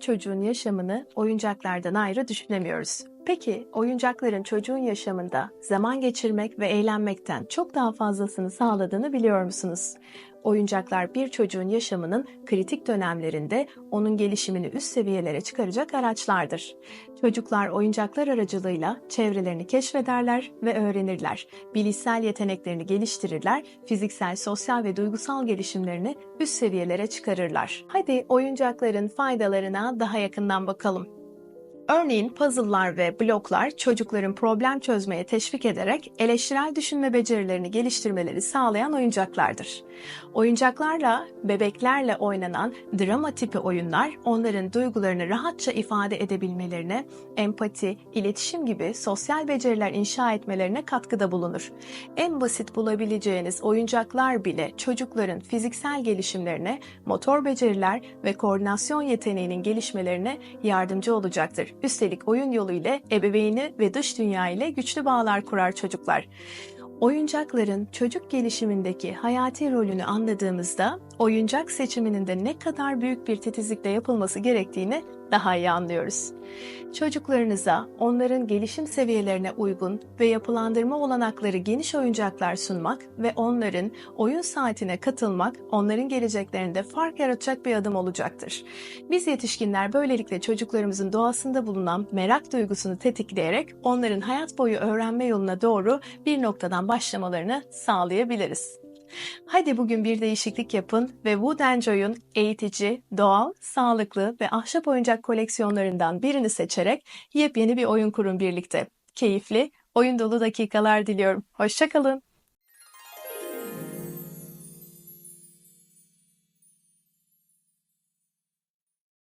çocuğun yaşamını oyuncaklardan ayrı düşünemiyoruz. Peki oyuncakların çocuğun yaşamında zaman geçirmek ve eğlenmekten çok daha fazlasını sağladığını biliyor musunuz? Oyuncaklar bir çocuğun yaşamının kritik dönemlerinde onun gelişimini üst seviyelere çıkaracak araçlardır. Çocuklar oyuncaklar aracılığıyla çevrelerini keşfederler ve öğrenirler. Bilişsel yeteneklerini geliştirirler, fiziksel, sosyal ve duygusal gelişimlerini üst seviyelere çıkarırlar. Hadi oyuncakların faydalarına daha yakından bakalım. Örneğin puzzle'lar ve bloklar çocukların problem çözmeye teşvik ederek eleştirel düşünme becerilerini geliştirmeleri sağlayan oyuncaklardır. Oyuncaklarla, bebeklerle oynanan drama tipi oyunlar onların duygularını rahatça ifade edebilmelerine, empati, iletişim gibi sosyal beceriler inşa etmelerine katkıda bulunur. En basit bulabileceğiniz oyuncaklar bile çocukların fiziksel gelişimlerine, motor beceriler ve koordinasyon yeteneğinin gelişmelerine yardımcı olacaktır. Üstelik oyun yolu ile ebeveyni ve dış dünya ile güçlü bağlar kurar çocuklar. Oyuncakların çocuk gelişimindeki hayati rolünü anladığımızda oyuncak seçiminin de ne kadar büyük bir titizlikle yapılması gerektiğini daha iyi anlıyoruz. Çocuklarınıza onların gelişim seviyelerine uygun ve yapılandırma olanakları geniş oyuncaklar sunmak ve onların oyun saatine katılmak onların geleceklerinde fark yaratacak bir adım olacaktır. Biz yetişkinler böylelikle çocuklarımızın doğasında bulunan merak duygusunu tetikleyerek onların hayat boyu öğrenme yoluna doğru bir noktadan başlamalarını sağlayabiliriz. Hadi bugün bir değişiklik yapın ve Wood Joy'un eğitici, doğal, sağlıklı ve ahşap oyuncak koleksiyonlarından birini seçerek yepyeni bir oyun kurun birlikte. Keyifli, oyun dolu dakikalar diliyorum. Hoşçakalın.